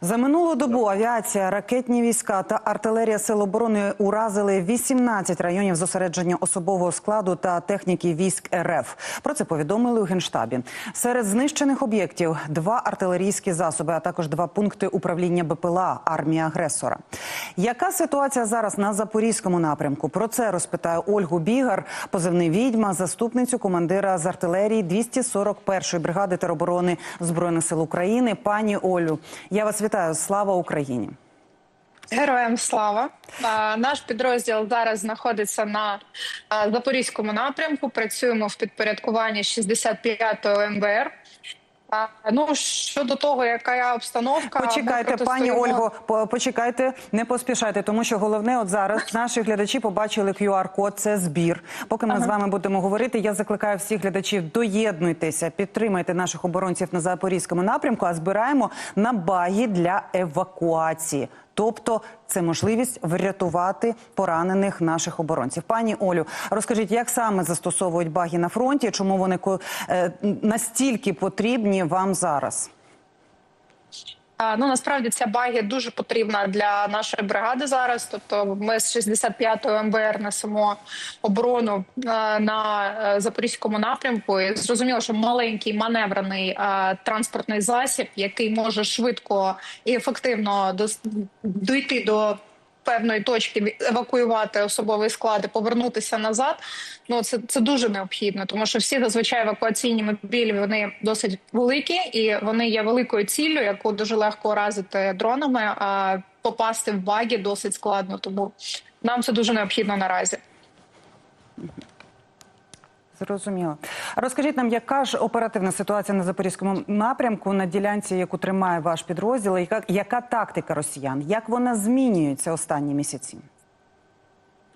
За минулу добу авіація, ракетні війська та артилерія Сил оборони уразили 18 районів зосередження особового складу та техніки військ РФ. Про це повідомили у генштабі. Серед знищених об'єктів два артилерійські засоби, а також два пункти управління БПЛА армії агресора. Яка ситуація зараз на запорізькому напрямку? Про це розпитаю Ольгу Бігар, позивний відьма, заступницю командира з артилерії 241-ї бригади тероборони збройних сил України. Пані Олю, я вас вітаю. Слава Україні. Героям слава наш підрозділ зараз знаходиться на запорізькому напрямку. Працюємо в підпорядкуванні 65-го МБР. Ну щодо того, яка обстановка, Почекайте, пані Ольго, почекайте, не поспішайте, тому що головне, от зараз наші глядачі побачили QR-код, це збір. Поки ми з вами будемо говорити, я закликаю всіх глядачів, доєднуйтеся, підтримайте наших оборонців на запорізькому напрямку, а збираємо на баги для евакуації. Тобто це можливість врятувати поранених наших оборонців. Пані Олю, розкажіть, як саме застосовують баги на фронті? Чому вони е, настільки потрібні вам зараз? Ну насправді ця багі дуже потрібна для нашої бригади зараз. Тобто, ми з 65-ї МБР несемо оборону е, на е, запорізькому напрямку. І зрозуміло, що маленький маневрений е, транспортний засіб, який може швидко і ефективно дійти до. Певної точки евакуювати особовий склад і повернутися назад. Ну це це дуже необхідно, тому що всі зазвичай евакуаційні мобілі вони досить великі і вони є великою ціллю, яку дуже легко уразити дронами. А попасти в баги досить складно. Тому нам це дуже необхідно наразі. Зрозуміло. Розкажіть нам, яка ж оперативна ситуація на запорізькому напрямку на ділянці, яку тримає ваш підрозділ, яка, яка тактика росіян? Як вона змінюється останні місяці?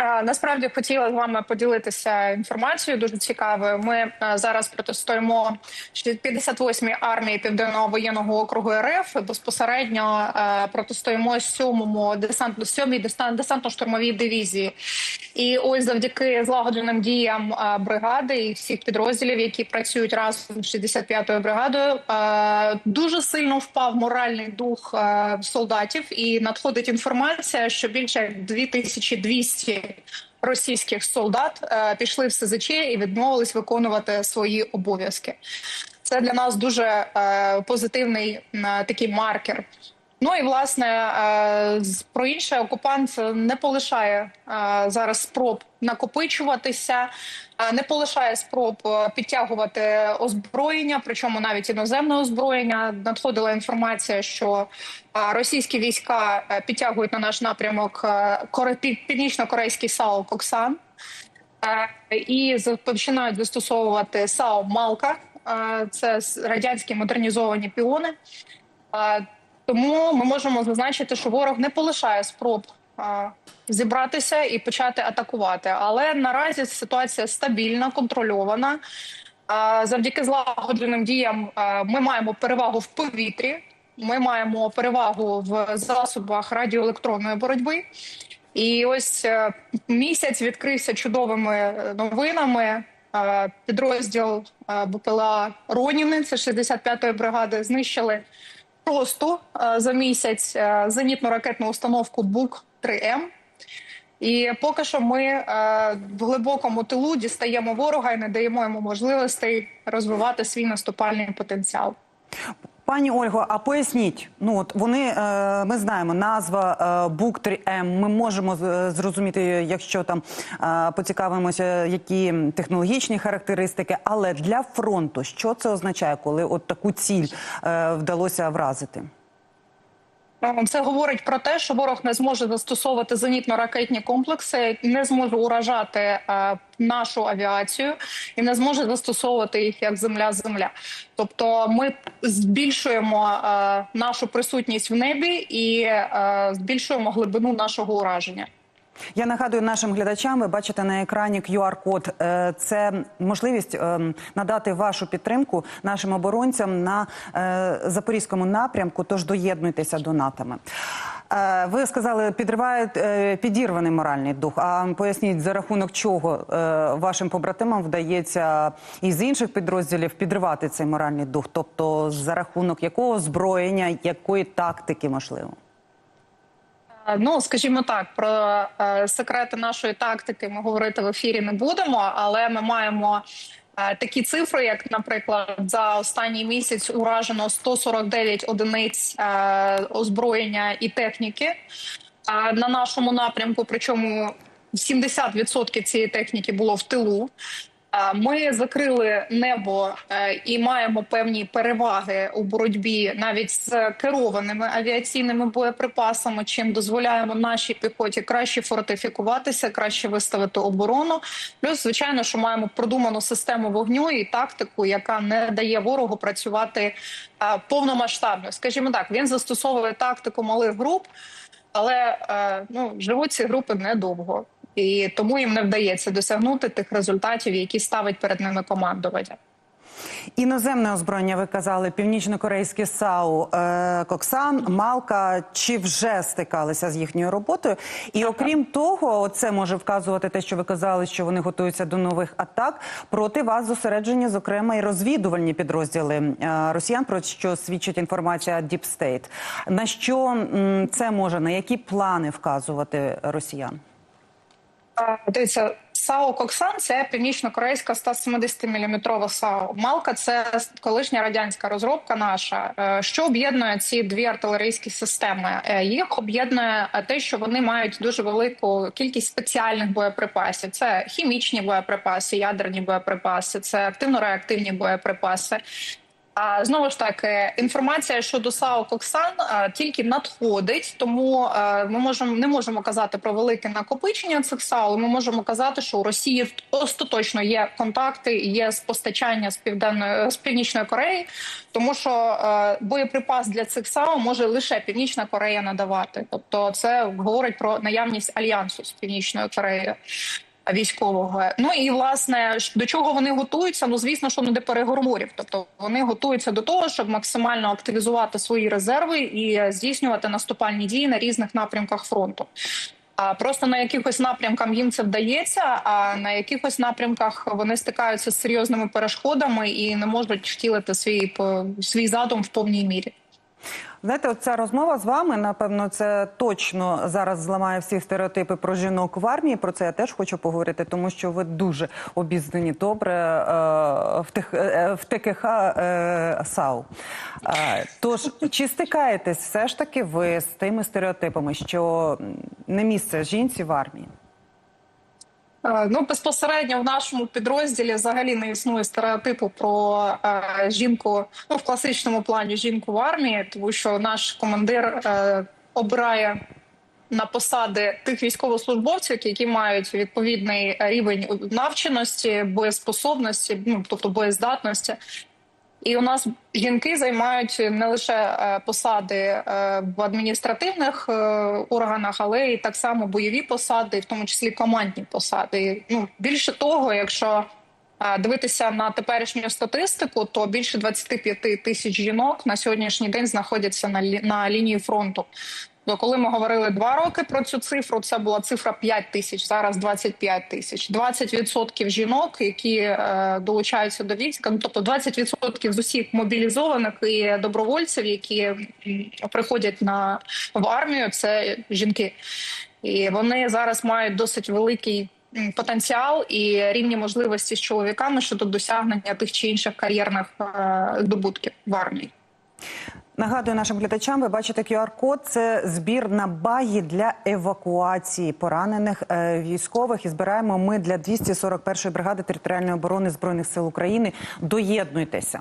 Насправді хотіла з вами поділитися інформацією дуже цікавою. Ми е, зараз протистоїмо 58-й армії південного воєнного округу РФ. Безпосередньо е, протистоїмо 7-му десантно 7-й десант- десантно-штурмовій дивізії. І ось завдяки злагодженим діям е, бригади і всіх підрозділів, які працюють разом з 65-ю бригадою, дуже сильно впав моральний дух солдатів, і надходить інформація, що більше як 2200 російських солдат е, пішли в СЗЧ і відмовились виконувати свої обов'язки. Це для нас дуже е, позитивний е, такий маркер. Ну і власне е, про інше окупант не полишає е, зараз спроб накопичуватися, е, не полишає спроб підтягувати озброєння, причому навіть іноземне озброєння. Надходила інформація, що російські війська підтягують на наш напрямок коре- пів- північно-корейський САУ Коксан. І починають застосовувати САУ Малка. Це радянські модернізовані піони. Тому ми можемо зазначити, що ворог не полишає спроб зібратися і почати атакувати. Але наразі ситуація стабільна, контрольована. Завдяки злагодженим діям ми маємо перевагу в повітрі. Ми маємо перевагу в засобах радіоелектронної боротьби. І ось е, місяць відкрився чудовими е, новинами. Підрозділ БПЛА Роніни, це 65-ї бригади, знищили просто е, за місяць е, зенітно-ракетну установку БУК 3М. І поки що ми е, в глибокому тилу дістаємо ворога і не даємо йому можливостей розвивати свій наступальний потенціал. Пані Ольго, а поясніть, ну от вони е, ми знаємо назва е, бук 3М. Ми можемо зрозуміти, якщо там е, поцікавимося, які технологічні характеристики, але для фронту що це означає, коли от таку ціль е, вдалося вразити? Це говорить про те, що ворог не зможе застосовувати зенітно-ракетні комплекси, не зможе уражати е, нашу авіацію і не зможе застосовувати їх як земля-земля. Тобто, ми збільшуємо е, нашу присутність в небі і е, збільшуємо глибину нашого ураження. Я нагадую нашим глядачам, ви бачите на екрані QR-код. Е, Це можливість ем, надати вашу підтримку нашим оборонцям на е, запорізькому напрямку. Тож доєднуйтеся донатами. Е, Ви сказали, підривають підірваний моральний дух. А поясніть, за рахунок чого вашим побратимам вдається із інших підрозділів підривати цей моральний дух? Тобто, за рахунок якого озброєння, якої тактики можливо? Е, Ну, скажімо так, про е, секрети нашої тактики ми говорити в ефірі не будемо, але ми маємо е, такі цифри, як, наприклад, за останній місяць уражено 149 одиниць озброєння і техніки на нашому напрямку. Причому 70% цієї техніки було в тилу. Ми закрили небо е, і маємо певні переваги у боротьбі навіть з керованими авіаційними боєприпасами, чим дозволяємо нашій піхоті краще фортифікуватися, краще виставити оборону. Плюс, звичайно, що маємо продуману систему вогню і тактику, яка не дає ворогу працювати е, повномасштабно. Скажімо так, він застосовує тактику малих груп, але е, ну живуть ці групи недовго. І тому їм не вдається досягнути тих результатів, які ставить перед ними командування. Іноземне озброєння, ви казали, північно-корейське САУ, е, Коксан, Малка. Чи вже стикалися з їхньою роботою? І окрім того, це може вказувати те, що ви казали, що вони готуються до нових атак. Проти вас зосереджені, зокрема, і розвідувальні підрозділи е, росіян, про що свідчить інформація Deep State. На що це може, на які плани вказувати росіян? Дивіться, САУ Коксан це північно-корейська 170-мм САУ. Малка це колишня радянська розробка наша. Е, Що об'єднує ці дві артилерійські системи? Е, Їх об'єднує е, те, що вони мають дуже велику кількість спеціальних боєприпасів. Це хімічні боєприпаси, ядерні боєприпаси, це активно-реактивні боєприпаси. Знову ж таки, інформація щодо САУ Коксан тільки надходить, тому ми можемо не можемо казати про велике накопичення цих САУ. Ми можемо казати, що у Росії остаточно є контакти, є постачання з південної з північної Кореї, тому що боєприпас для цих САУ може лише Північна Корея надавати. Тобто, це говорить про наявність альянсу з північною Кореєю військового. Ну і власне до чого вони готуються? Ну звісно, що не до переговорів. Тобто вони готуються до того, щоб максимально активізувати свої резерви і здійснювати наступальні дії на різних напрямках фронту. А просто на якихось напрямках їм це вдається, а на якихось напрямках вони стикаються з серйозними перешкодами і не можуть втілити свій свій задум в повній мірі. Знаєте, от ця розмова з вами, напевно, це точно зараз зламає всі стереотипи про жінок в армії. Про це я теж хочу поговорити, тому що ви дуже обізнані добре е, в, тих, е, в ТКХ е, САУ. Е, тож, чи стикаєтесь все ж таки ви з тими стереотипами, що не місце жінці в армії? Е, Ну, безпосередньо в нашому підрозділі взагалі не існує стереотипу про е, жінку ну, в класичному плані жінку в армії, тому що наш командир е, обирає на посади тих військовослужбовців, які мають відповідний рівень навченості, боєспособності, ну тобто боєздатності. І у нас жінки займають не лише е, посади е, в адміністративних е, органах, але й так само бойові посади, в тому числі командні посади. Ну більше того, якщо дивитися на теперішню статистику, то більше 25 тисяч жінок на сьогоднішній день знаходяться на лі- на лінії фронту. То коли ми говорили два роки про цю цифру, це була цифра 5 тисяч, зараз 25 тисяч. 20% жінок, які е, долучаються до війська, ну тобто 20% з усіх мобілізованих і добровольців, які приходять на в армію, це жінки, і вони зараз мають досить великий. Потенціал і рівні можливості з чоловіками щодо досягнення тих чи інших кар'єрних е, здобутків в армії. Нагадую нашим глядачам, ви бачите QR-код. Це збір на баги для евакуації поранених е, військових. І збираємо ми для 241-ї бригади територіальної оборони збройних сил України. Доєднуйтеся.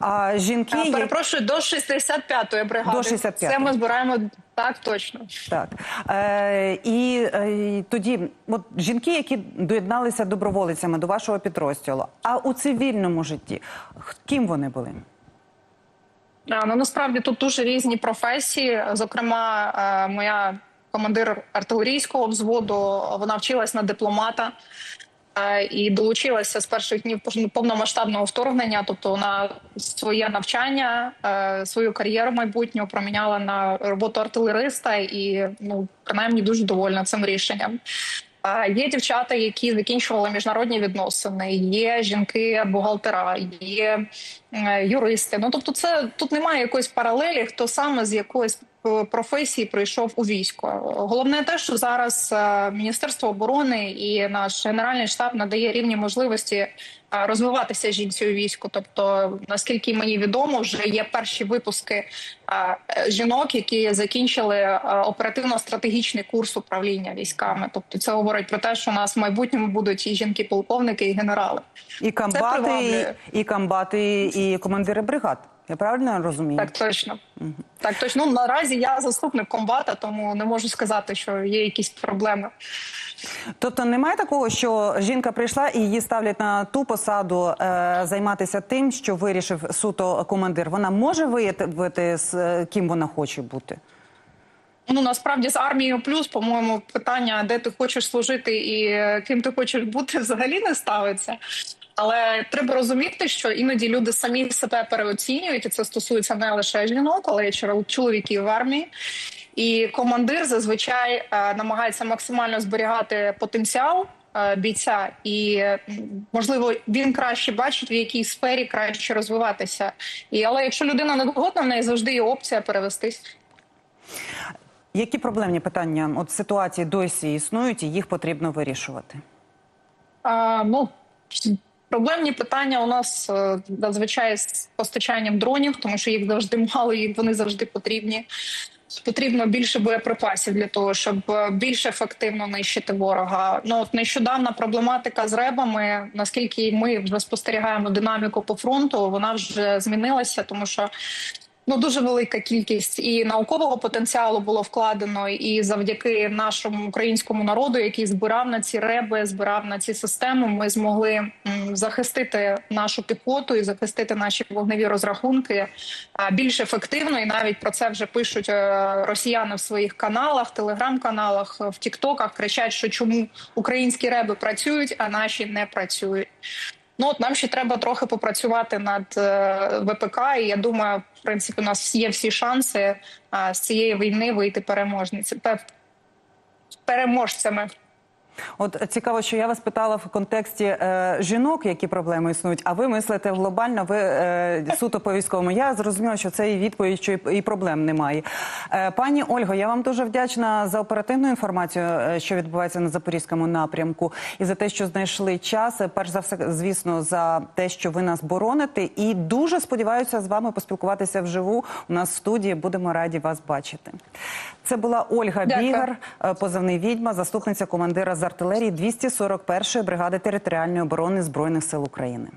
А жінки А, перепрошую до 65-ї бригади. До 65-ї. Це ми збираємо так точно. так е, і, е, тоді, от жінки, які доєдналися доброволицями до вашого підрозділу, а у цивільному житті ким вони були? Ну насправді тут дуже різні професії. Зокрема, е, моя командир артилерійського взводу вона вчилась на дипломата. е, і долучилася з перших днів пов- повномасштабного вторгнення. Тобто вона своє навчання, е, свою кар'єру майбутню проміняла на роботу артилериста, і ну принаймні дуже довольна цим рішенням. Є дівчата, які закінчували міжнародні відносини, є жінки-бухгалтера, є е, юристи. Ну тобто, це тут немає якоїсь паралелі, хто саме з якоїсь професії прийшов у військо. Головне те, що зараз е, Міністерство оборони і наш генеральний штаб надає рівні можливості е, розвиватися жінці у війську. Тобто, наскільки мені відомо, вже є перші випуски е, жінок, які закінчили оперативно-стратегічний курс управління військами. Тобто, це говорить про те, що у нас в майбутньому будуть і жінки-полковники, і генерали. І комбати, і, і комбати, і командири бригад. Я правильно розумію? Так точно. Так точно. Ну, наразі я заступник комбата, тому не можу сказати, що є якісь проблеми. Тобто немає такого, що жінка прийшла і її ставлять на ту посаду е, займатися тим, що вирішив суто командир. Вона може виявити з е, ким вона хоче бути. Ну насправді з армією плюс, по-моєму, питання, де ти хочеш служити і е, ким ти хочеш бути, взагалі не ставиться. Але треба розуміти, що іноді люди самі себе переоцінюють, і це стосується не лише жінок, але й чоловіків в армії. І командир зазвичай е, намагається максимально зберігати потенціал е, бійця, і можливо він краще бачить, в якій сфері краще розвиватися. І але якщо людина не згодна, в неї завжди є опція перевестись. Які проблемні питання от ситуації досі існують, і їх потрібно вирішувати? А, ну, проблемні питання у нас е, зазвичай з постачанням дронів, тому що їх завжди мало і вони завжди потрібні. Потрібно більше боєприпасів для того, щоб е, більш ефективно нищити ворога. Ну от нещодавна проблематика з ребами. Наскільки ми вже спостерігаємо динаміку по фронту, вона вже змінилася, тому що Ну дуже велика кількість і наукового потенціалу було вкладено, і завдяки нашому українському народу, який збирав на ці реби, збирав на ці системи. Ми змогли захистити нашу піхоту і захистити наші вогневі розрахунки більш ефективно. І навіть про це вже пишуть е, росіяни в своїх каналах, телеграм-каналах, в Тіктоках. Кричать, що чому українські реби працюють, а наші не працюють. Ну от нам ще треба трохи попрацювати над е, ВПК, і я думаю, в принципі, у нас є всі шанси з цієї війни вийти переможниці переможцями. От цікаво, що я вас питала в контексті е, жінок, які проблеми існують. А ви мислите глобально, ви е, суто по військовому. Я зрозуміла, що це і відповідь, що і, і проблем немає. Е, пані Ольго, я вам дуже вдячна за оперативну інформацію, е, що відбувається на запорізькому напрямку, і за те, що знайшли час. Е, Перш за все, звісно, за те, що ви нас бороните, і дуже сподіваюся з вами поспілкуватися вживу. У нас в студії будемо раді вас бачити. Це була Ольга Дякую. Бігар, е, позивний відьма, заступниця командира артилерії 241-ї бригади територіальної оборони збройних сил України.